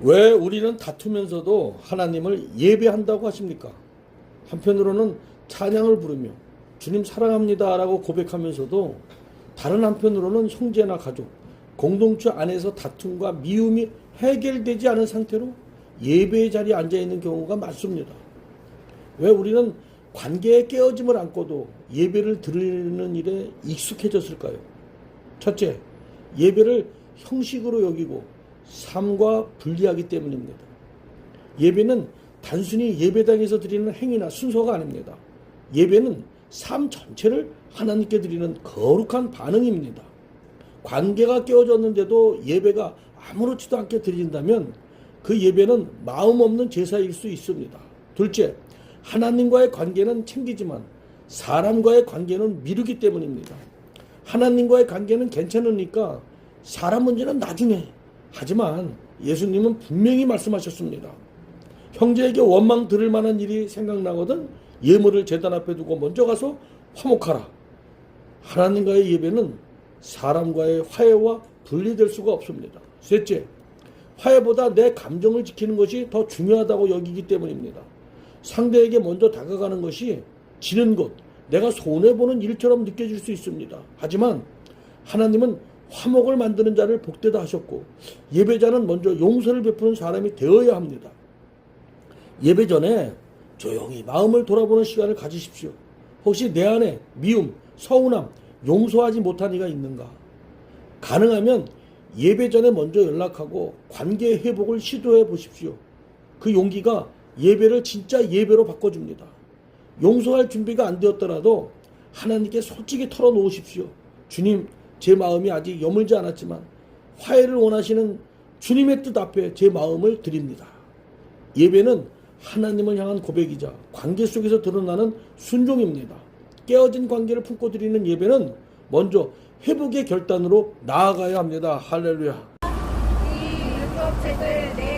왜 우리는 다투면서도 하나님을 예배한다고 하십니까? 한편으로는 찬양을 부르며 주님 사랑합니다라고 고백하면서도 다른 한편으로는 형제나 가족, 공동체 안에서 다툼과 미움이 해결되지 않은 상태로 예배의 자리에 앉아 있는 경우가 많습니다. 왜 우리는 관계의 깨어짐을 안고도 예배를 드리는 일에 익숙해졌을까요? 첫째, 예배를 형식으로 여기고 삶과 분리하기 때문입니다. 예배는 단순히 예배당에서 드리는 행위나 순서가 아닙니다. 예배는 삶 전체를 하나님께 드리는 거룩한 반응입니다. 관계가 깨어졌는데도 예배가 아무렇지도 않게 드린다면 그 예배는 마음 없는 제사일 수 있습니다. 둘째, 하나님과의 관계는 챙기지만 사람과의 관계는 미루기 때문입니다. 하나님과의 관계는 괜찮으니까 사람 문제는 나중에. 하지만 예수님은 분명히 말씀하셨습니다. 형제에게 원망 들을 만한 일이 생각나거든 예물을 제단 앞에 두고 먼저 가서 화목하라. 하나님과의 예배는 사람과의 화해와 분리될 수가 없습니다. 셋째, 화해보다 내 감정을 지키는 것이 더 중요하다고 여기기 때문입니다. 상대에게 먼저 다가가는 것이 지는 것, 내가 손해보는 일처럼 느껴질 수 있습니다. 하지만 하나님은 화목을 만드는 자를 복되다 하셨고 예배자는 먼저 용서를 베푸는 사람이 되어야 합니다. 예배 전에 조용히 마음을 돌아보는 시간을 가지십시오. 혹시 내 안에 미움, 서운함, 용서하지 못한 이가 있는가? 가능하면 예배 전에 먼저 연락하고 관계 회복을 시도해 보십시오. 그 용기가 예배를 진짜 예배로 바꿔줍니다. 용서할 준비가 안 되었더라도 하나님께 솔직히 털어놓으십시오. 주님, 제 마음이 아직 여물지 않았지만 화해를 원하시는 주님의 뜻 앞에 제 마음을 드립니다. 예배는 하나님을 향한 고백이자 관계 속에서 드러나는 순종입니다. 깨어진 관계를 품고 드리는 예배는 먼저 회복의 결단으로 나아가야 합니다. 할렐루야. 이 율법책을 내